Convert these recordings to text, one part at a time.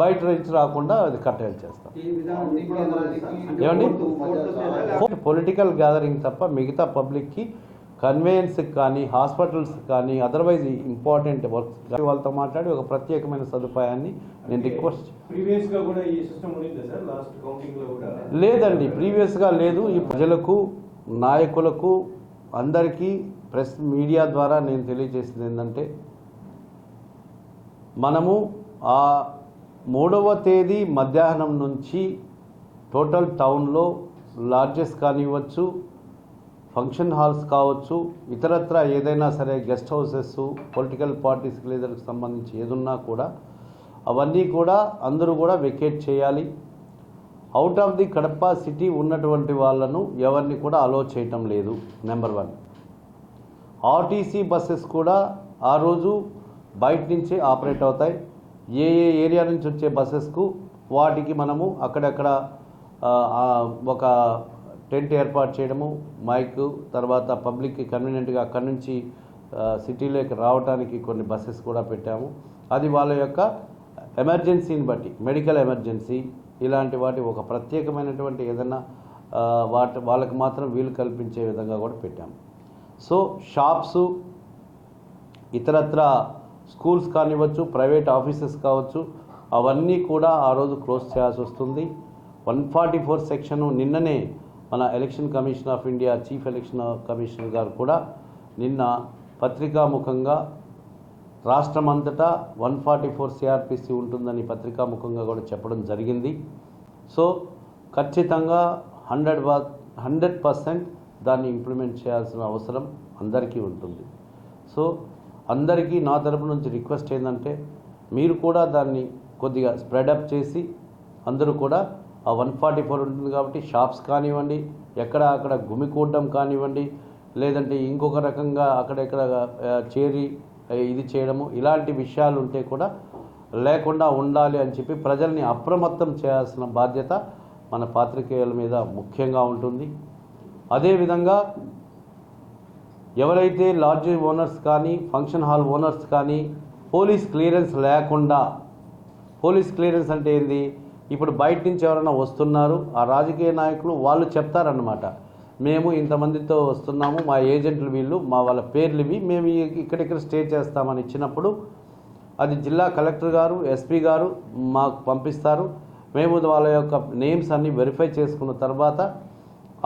బయట నుంచి రాకుండా అది కట్టడి చేస్తాం. ఏమండి? పొలిటికల్ గ్యాదరింగ్ తప్ప మిగతా పబ్లిక్కి కన్వేయన్స్కి కానీ హాస్పిటల్స్ కానీ అదర్వైజ్ ఇంపార్టెంట్ వర్క్స్ వాళ్ళతో మాట్లాడి ఒక ప్రత్యేకమైన సదుపాయాన్ని నేను రిక్వెస్ట్ లేదండి ప్రీవియస్గా లేదు. ఈ ప్రజలకు నాయకులకు అందరికీ ప్రెస్ మీడియా ద్వారా నేను తెలియజేసింది ఏంటంటే మనము ఆ మూడవ తేదీ మధ్యాహ్నం నుంచి టోటల్ టౌన్లో లాడ్జెస్ కానివ్వచ్చు ఫంక్షన్ హాల్స్ కావచ్చు ఇతరత్ర ఏదైనా సరే గెస్ట్ హౌసెస్ పొలిటికల్ పార్టీస్ లీడర్కి సంబంధించి ఏదున్నా కూడా అవన్నీ కూడా అందరూ కూడా వెకేట్ చేయాలి. Out of the Kadapa city ఉన్నటువంటి వాళ్ళను ఎవరిని కూడా అలో చేయటం లేదు నెంబర్ వన్. ఆర్టీసీ బస్సెస్ కూడా ఆ రోజు బయట నుంచే ఆపరేట్ అవుతాయి. ఏ ఏ ఏరియా నుంచి వచ్చే బస్సెస్కు వాటికి మనము అక్కడక్కడ ఒక టెంట్ ఏర్పాటు చేయడము మైక్ తర్వాత పబ్లిక్కి కన్వీనియంట్గా అక్కడి నుంచి సిటీలోకి రావడానికి కొన్ని బస్సెస్ కూడా పెట్టాము. అది వాళ్ళ యొక్క ఎమర్జెన్సీని బట్టి మెడికల్ ఎమర్జెన్సీ ఇలాంటి వాటి ఒక ప్రత్యేకమైనటువంటి ఏదైనా వాటి వాళ్ళకి మాత్రం వీలు కల్పించే విధంగా కూడా పెట్టాము. సో షాప్సు ఇతరత్ర స్కూల్స్ కానివ్వచ్చు ప్రైవేట్ ఆఫీసెస్ కావచ్చు అవన్నీ కూడా ఆ రోజు క్లోజ్ చేయాల్సి వస్తుంది. వన్ ఫార్టీ ఫోర్ సెక్షన్ నిన్ననే మన election commission of India chief election commissioner గారు కూడా నిన్న పత్రికాముఖంగా రాష్ట్రమంతటా వన్ ఫార్టీ ఫోర్ సిఆర్పిసి ఉంటుందని పత్రికాముఖంగా కూడా చెప్పడం జరిగింది. సో ఖచ్చితంగా హండ్రెడ్ హండ్రెడ్ పర్సెంట్ దాన్ని ఇంప్లిమెంట్ చేయాల్సిన అవసరం అందరికీ ఉంటుంది. సో అందరికీ నా తరపు నుంచి రిక్వెస్ట్ ఏంటంటే మీరు కూడా దాన్ని కొద్దిగా స్ప్రెడప్ చేసి అందరూ కూడా ఆ వన్ ఫార్టీ ఫోర్ ఉంటుంది కాబట్టి షాప్స్ కానివ్వండి ఎక్కడ అక్కడ గుమికూడడం కానివ్వండి లేదంటే ఇంకొక రకంగా అక్కడెక్కడ చేరి ఇది చేయడము ఇలాంటి విషయాలు ఉంటే కూడా లేకుండా ఉండాలి అని చెప్పి ప్రజల్ని అప్రమత్తం చేయాల్సిన బాధ్యత మన పాత్రికేయుల మీద ముఖ్యంగా ఉంటుంది. అదేవిధంగా ఎవరైతే లాడ్జ్ ఓనర్స్ కానీ ఫంక్షన్ హాల్ ఓనర్స్ కానీ పోలీస్ క్లియరెన్స్ లేకుండా పోలీస్ క్లియరెన్స్ అంటే ఏంది? ఇప్పుడు బయట నుంచి ఎవరైనా వస్తున్నారు ఆ రాజకీయ నాయకులు వాళ్ళు చెప్తారన్నమాట. మేము ఇంతమందితో వస్తున్నాము మా ఏజెంట్లు వీళ్ళు మా వాళ్ళ పేర్లు ఇవి మేము ఇక్కడ ఇక్కడిక్కడ స్టే చేస్తామని ఇచ్చినప్పుడు అది జిల్లా కలెక్టర్ గారు ఎస్పీ గారు మాకు పంపిస్తారు. మేము వాళ్ళ యొక్క నేమ్స్ అన్ని వెరిఫై చేసుకున్న తర్వాత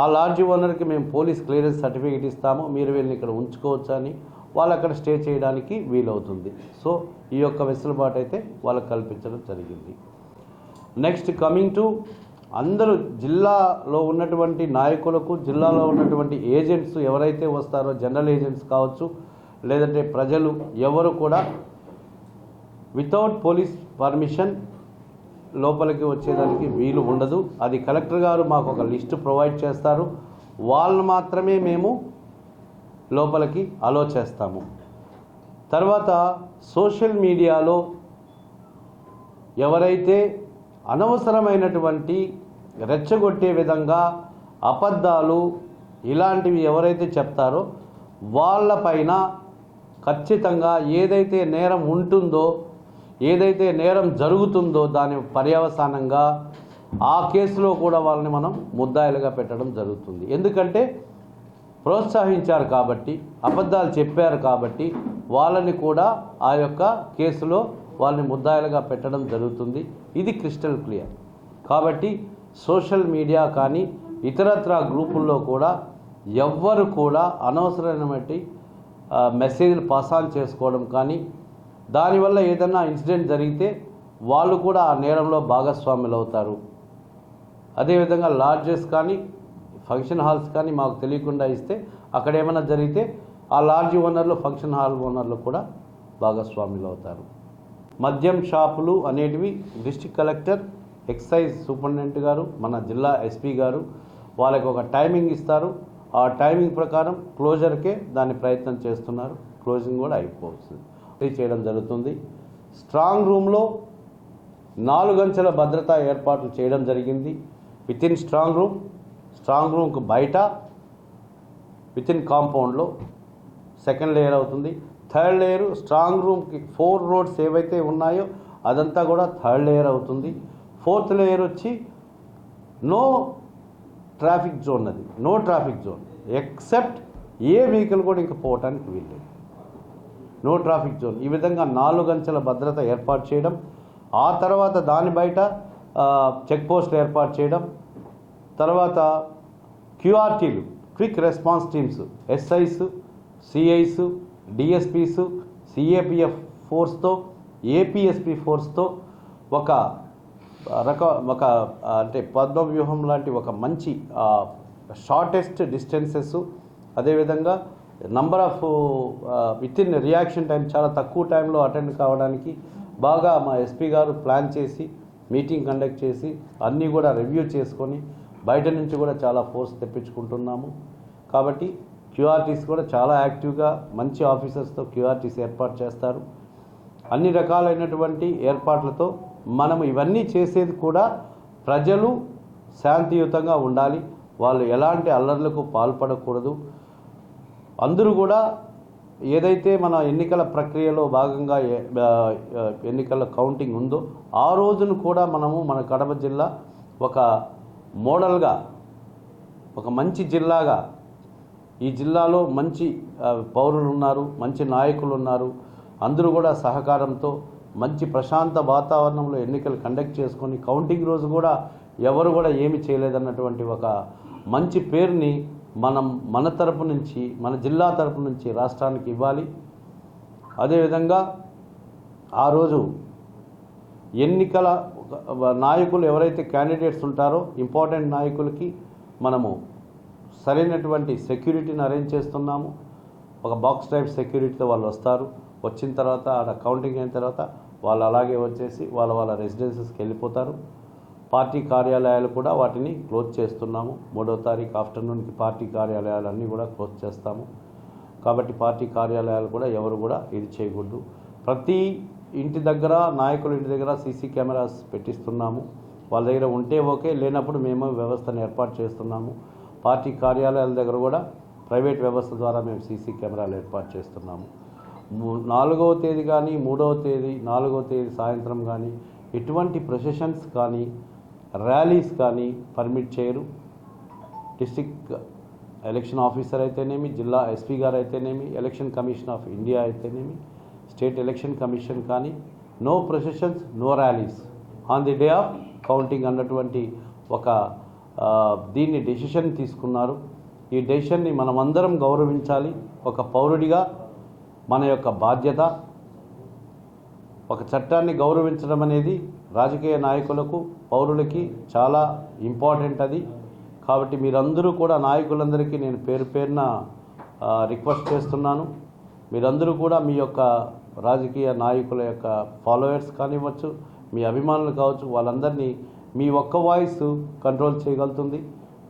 ఆ లాడ్జ్ ఓనర్కి మేము పోలీస్ క్లియరెన్స్ సర్టిఫికేట్ ఇస్తాము. మీరు వీళ్ళని ఇక్కడ ఉంచుకోవచ్చు అని వాళ్ళు అక్కడ స్టే చేయడానికి వీలవుతుంది. సో ఈ యొక్క వెసులుబాటు అయితే వాళ్ళకి కల్పించడం జరిగింది. నెక్స్ట్ కమింగ్ టు అందరూ జిల్లాలో ఉన్నటువంటి నాయకులకు జిల్లాలో ఉన్నటువంటి ఏజెంట్స్ ఎవరైతే వస్తారో జనరల్ ఏజెంట్స్ కావచ్చు లేదంటే ప్రజలు ఎవరు కూడా వితౌట్ పోలీస్ పర్మిషన్ లోపలికి వచ్చేదానికి వీలు ఉండదు. అది కలెక్టర్ గారు మాకు ఒక లిస్ట్ ప్రొవైడ్ చేస్తారు. వాళ్ళని మాత్రమే మేము లోపలికి అలో చేస్తాము. తర్వాత సోషల్ మీడియాలో ఎవరైతే అనవసరమైనటువంటి రెచ్చగొట్టే విధంగా అబద్ధాలు ఇలాంటివి ఎవరైతే చెప్తారో వాళ్ళపైన ఖచ్చితంగా ఏదైతే నేరం ఉంటుందో ఏదైతే నేరం జరుగుతుందో దాని పర్యవసానంగా ఆ కేసులో కూడా వాళ్ళని మనం ముద్దాయిలుగా పెట్టడం జరుగుతుంది. ఎందుకంటే ప్రోత్సహించారు కాబట్టి అబద్ధాలు చెప్పారు కాబట్టి వాళ్ళని కూడా ఆ యొక్క కేసులో వాళ్ళని ముద్దాయిలుగా పెట్టడం జరుగుతుంది. ఇది క్రిస్టల్ క్లియర్. కాబట్టి సోషల్ మీడియా కానీ ఇతరత్ర గ్రూపుల్లో కూడా ఎవ్వరు కూడా అనవసరమైనటువంటి మెసేజ్లు పాస్ ఆన్ చేసుకోవడం కానీ దానివల్ల ఏదైనా ఇన్సిడెంట్ జరిగితే వాళ్ళు కూడా ఆ నేరంలో భాగస్వాములు అవుతారు అదేవిధంగా లాడ్జెస్ కానీ ఫంక్షన్ హాల్స్ కానీ మాకు తెలియకుండా ఇస్తే అక్కడ ఏమైనా జరిగితే ఆ లాడ్జ్ ఓనర్లు ఫంక్షన్ హాల్ ఓనర్లు కూడా భాగస్వాములు అవుతారు మద్యం షాపులు అనేటివి డిస్టిక్ కలెక్టర్ ఎక్సైజ్ సూపరింటెండెంట్ గారు మన జిల్లా ఎస్పీ గారు వాళ్ళకి ఒక టైమింగ్ ఇస్తారు. ఆ టైమింగ్ ప్రకారం క్లోజర్కే దాన్ని ప్రయత్నం చేస్తున్నారు. క్లోజింగ్ కూడా అయిపోతుంది. చేయడం జరుగుతుంది. స్ట్రాంగ్ రూమ్లో నాలుగంచెల భద్రతా ఏర్పాట్లు చేయడం జరిగింది. Within strong room strong రూమ్కు బయట విత్ ఇన్ కాంపౌండ్లో సెకండ్ లేయర్ అవుతుంది. థర్డ్ లేయర్ స్ట్రాంగ్ రూమ్కి ఫోర్ రోడ్స్ ఏవైతే ఉన్నాయో అదంతా కూడా థర్డ్ లేయర్ అవుతుంది. ఫోర్త్ లేయర్ వచ్చి నో ట్రాఫిక్ జోన్ అది. No traffic zone. ఎక్సెప్ట్ ఏ వెహికల్ కూడా ఇంకా పోవటానికి వీల్లేదు. No traffic zone. ఈ విధంగా నాలుగు అంచెల భద్రత ఏర్పాటు చేయడం ఆ తర్వాత దాని బయట చెక్ పోస్ట్ ఏర్పాటు చేయడం తర్వాత క్యూఆర్టీలు quick response teams SIs CIs DSPs CAPF ఫోర్స్తో APSP ఫోర్స్తో ఒక రక ఒక అంటే పద్మవ్యూహం లాంటి ఒక మంచి షార్టెస్ట్ డిస్టెన్సెస్ అదేవిధంగా number of within reaction time చాలా తక్కువ టైంలో అటెండ్ కావడానికి బాగా మా ఎస్పీ గారు ప్లాన్ చేసి మీటింగ్ కండక్ట్ చేసి అన్నీ కూడా రివ్యూ చేసుకొని బయట నుంచి కూడా చాలా ఫోర్స్ తెప్పించుకుంటున్నాము. కాబట్టి క్యూఆర్టీస్ కూడా చాలా యాక్టివ్గా మంచి ఆఫీసర్స్తో క్యూఆర్టీస్ ఏర్పాటు చేస్తారు. అన్ని రకాలైనటువంటి ఏర్పాట్లతో మనం ఇవన్నీ చేసేది కూడా ప్రజలు శాంతియుతంగా ఉండాలి. వాళ్ళు ఎలాంటి అల్లర్లకు పాల్పడకూడదు. అందరూ కూడా ఏదైతే మన ఎన్నికల ప్రక్రియలో భాగంగా ఎన్నికల కౌంటింగ్ ఉందో ఆ రోజును కూడా మనము మన కడప జిల్లా ఒక మోడల్గా ఒక మంచి జిల్లాగా ఈ జిల్లాలో మంచి పౌరులు ఉన్నారు మంచి నాయకులు ఉన్నారు. అందరూ కూడా సహకారంతో మంచి ప్రశాంత వాతావరణంలో ఎన్నికలు కండక్ట్ చేసుకొని కౌంటింగ్ రోజు కూడా ఎవరు కూడా ఏమి చేయలేదన్నటువంటి ఒక మంచి పేరుని మనం మన తరపు నుంచి మన జిల్లా తరపు నుంచి రాష్ట్రానికి ఇవ్వాలి. అదేవిధంగా ఆ రోజు ఎన్నికల నాయకులు ఎవరైతే క్యాండిడేట్స్ ఉంటారో ఇంపార్టెంట్ నాయకులకి మనము సరైనటువంటి సెక్యూరిటీని అరేంజ్ చేస్తున్నాము. ఒక బాక్స్ టైప్ సెక్యూరిటీతో వాళ్ళు వస్తారు. వచ్చిన తర్వాత ఆడ కౌంటింగ్ అయిన తర్వాత వాళ్ళు అలాగే వచ్చేసి వాళ్ళ వాళ్ళ రెసిడెన్సెస్కి వెళ్ళిపోతారు. పార్టీ కార్యాలయాలు కూడా వాటిని క్లోజ్ చేస్తున్నాము. మూడో తారీఖు ఆఫ్టర్నూన్కి పార్టీ కార్యాలయాలు అన్నీ కూడా క్లోజ్ చేస్తాము. కాబట్టి పార్టీ కార్యాలయాలు కూడా ఎవరు కూడా ఇది చేయకూడదు. ప్రతి ఇంటి దగ్గర నాయకుల ఇంటి దగ్గర సీసీ కెమెరాస్ పెట్టిస్తున్నాము. వాళ్ళ దగ్గర ఉంటే ఓకే లేనప్పుడు మేము వ్యవస్థను ఏర్పాటు చేస్తున్నాము. పార్టీ కార్యాలయాల దగ్గర కూడా ప్రైవేట్ వ్యవస్థ ద్వారా మేము సీసీ కెమెరాలు ఏర్పాటు చేస్తున్నాము. నాలుగవ తేదీ కానీ మూడవ తేదీ నాలుగవ తేదీ సాయంత్రం కానీ ఎటువంటి ప్రొసెషన్స్ కానీ ర్యాలీస్ కానీ పర్మిట్ చేయరు. డిస్టిక్ ఎలక్షన్ ఆఫీసర్ అయితేనేమి జిల్లా ఎస్పీ గారు అయితేనేమి ఎలక్షన్ కమిషన్ ఆఫ్ ఇండియా అయితేనేమి స్టేట్ ఎలక్షన్ కమిషన్ కానీ no processions no rallies. On the day of counting అన్నటువంటి ఒక దీన్ని డెసిషన్ తీసుకున్నారు. ఈ డెసిషన్ని మనమందరం గౌరవించాలి. ఒక పౌరుడిగా మన యొక్క బాధ్యత ఒక చట్టాన్ని గౌరవించడం అనేది రాజకీయ నాయకులకు పౌరులకి చాలా ఇంపార్టెంట్ అది. కాబట్టి మీరందరూ కూడా నాయకులందరికీ నేను పేరు పేరున రిక్వెస్ట్ చేస్తున్నాను. మీరందరూ కూడా మీ యొక్క రాజకీయ నాయకుల యొక్క ఫాలోయర్స్ కానివ్వచ్చు మీ అభిమానులు కావచ్చు వాళ్ళందరినీ మీ ఒక్క వాయిస్ కంట్రోల్ చేయగలుగుతుంది.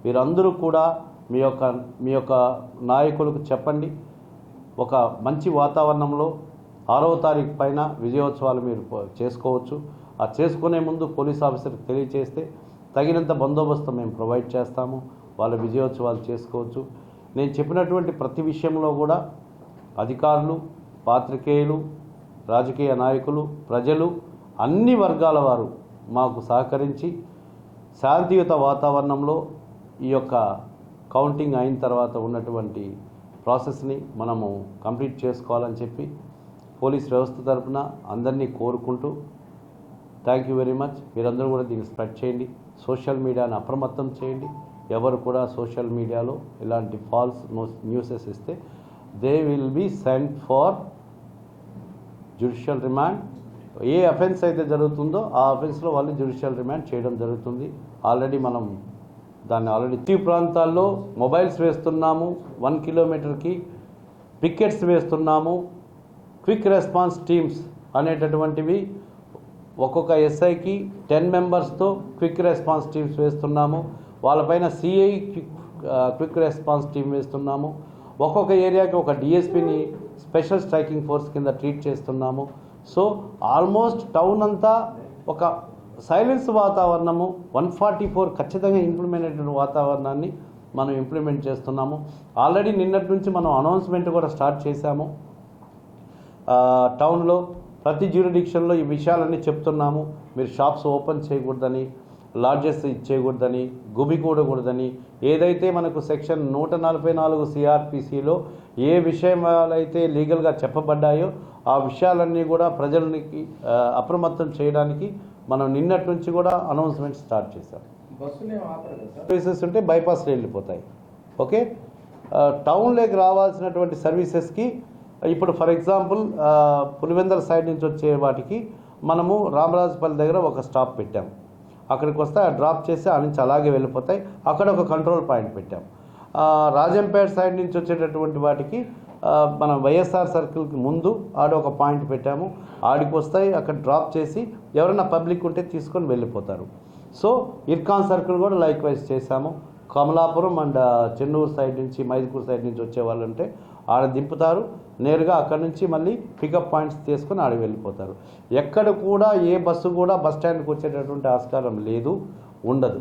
మీరందరూ కూడా మీ యొక్క మీ యొక్క నాయకులకు చెప్పండి. ఒక మంచి వాతావరణంలో ఆరవ తారీఖు పైన విజయోత్సవాలు మీరు చేసుకోవచ్చు. ఆ చేసుకునే ముందు పోలీస్ ఆఫీసర్కి తెలియచేస్తే తగినంత బందోబస్తు మేము ప్రొవైడ్ చేస్తాము. వాళ్ళ విజయోత్సవాలు చేసుకోవచ్చు. నేను చెప్పినటువంటి ప్రతి విషయంలో కూడా అధికారులు పాత్రికేయులు రాజకీయ నాయకులు ప్రజలు అన్ని వర్గాల వారు మాకు సహకరించి శాంతియుత వాతావరణంలో ఈ యొక్క కౌంటింగ్ అయిన తర్వాత ఉన్నటువంటి ప్రాసెస్ని మనము కంప్లీట్ చేసుకోవాలని చెప్పి పోలీస్ వ్యవస్థ తరఫున అందరినీ కోరుకుంటూ థ్యాంక్ యూ వెరీ మచ్ మీరందరూ కూడా దీన్ని స్ప్రెడ్ చేయండి. సోషల్ మీడియాని అప్రమత్తం చేయండి. ఎవరు కూడా సోషల్ మీడియాలో ఇలాంటి ఫాల్స్ న్యూసెస్ ఇస్తే they will be send for judicial remand A offence అయితే జరుగుతుందో ఆ అఫెన్స్లో వాళ్ళు జ్యుడిషియల్ రిమాండ్ చేయడం జరుగుతుంది. ఆల్రెడీ మనం దాన్ని ఆల్రెడీ తీ ప్రాంతాల్లో మొబైల్స్ వేస్తున్నాము. వన్ కిలోమీటర్కి పికెట్స్ వేస్తున్నాము. క్విక్ రెస్పాన్స్ టీమ్స్ అనేటటువంటివి ఒక్కొక్క ఎస్ఐకి టెన్ మెంబర్స్తో క్విక్ రెస్పాన్స్ టీమ్స్ వేస్తున్నాము. వాళ్ళపైన సిఐ క్విక్ రెస్పాన్స్ టీమ్ వేస్తున్నాము. ఒక్కొక్క ఏరియాకి ఒక డిఎస్పిని స్పెషల్ స్ట్రైకింగ్ ఫోర్స్ కింద ట్రీట్ చేస్తున్నాము. సో ఆల్మోస్ట్ టౌన్ అంతా ఒక సైలెన్స్ వాతావరణము వన్ ఫార్టీ ఫోర్ ఖచ్చితంగా ఇంప్లిమెంట్ అయిన వాతావరణాన్ని మనం ఇంప్లిమెంట్ చేస్తున్నాము. ఆల్రెడీ నిన్నటి నుంచి మనం అనౌన్స్మెంట్ కూడా స్టార్ట్ చేశాము. టౌన్లో ప్రతి జ్యూరిడిక్షన్లో ఈ విషయాలన్నీ చెప్తున్నాము. మీరు షాప్స్ ఓపెన్ చేయకూడదని లాడ్జెస్ ఇచ్చేయకూడదని గుమికూడకూడదని ఏదైతే మనకు సెక్షన్ నూట నలభై నాలుగు సిఆర్పిసిలో ఏ విషయాలైతే లీగల్గా చెప్పబడ్డాయో ఆ విషయాలన్నీ కూడా ప్రజలకి అప్రమత్తం చేయడానికి మనం నిన్నటి నుంచి కూడా అనౌన్స్మెంట్ స్టార్ట్ చేశాం. సర్వీసెస్ ఉంటే బైపాస్లో వెళ్ళిపోతాయి. ఓకే? టౌన్లోకి రావాల్సినటువంటి సర్వీసెస్కి ఇప్పుడు ఫర్ ఎగ్జాంపుల్ ఆ, పులివెందల సైడ్ నుంచి వచ్చే వాటికి మనము రామరాజుపల్లి దగ్గర ఒక స్టాప్ పెట్టాం. అక్కడికి వస్తే ఆ డ్రాప్ చేసి ఆ నుంచి అలాగే వెళ్ళిపోతాయి. అక్కడ ఒక కంట్రోల్ పాయింట్ పెట్టాం. రాజంపేట సైడ్ నుంచి వచ్చేటటువంటి వాటికి మనం వైఎస్ఆర్ సర్కిల్కి ముందు ఆడ ఒక పాయింట్ పెట్టాము. ఆడికి వస్తాయి అక్కడ డ్రాప్ చేసి ఎవరైనా పబ్లిక్ ఉంటే తీసుకొని వెళ్ళిపోతారు. సో ఇర్కాన్ సర్కిల్ కూడా లైక్ వైజ్ చేశాము. కమలాపురం అండ్ చెన్నూరు సైడ్ నుంచి మైదుకూరు సైడ్ నుంచి వచ్చే వాళ్ళు ఉంటే ఆడ దింపుతారు. నేరుగా అక్కడ నుంచి మళ్ళీ పికప్ పాయింట్స్ తీసుకొని ఆడ వెళ్ళిపోతారు. ఎక్కడ కూడా ఏ బస్సు కూడా బస్ స్టాండ్కి వచ్చేటటువంటి ఆస్కారం లేదు ఉండదు.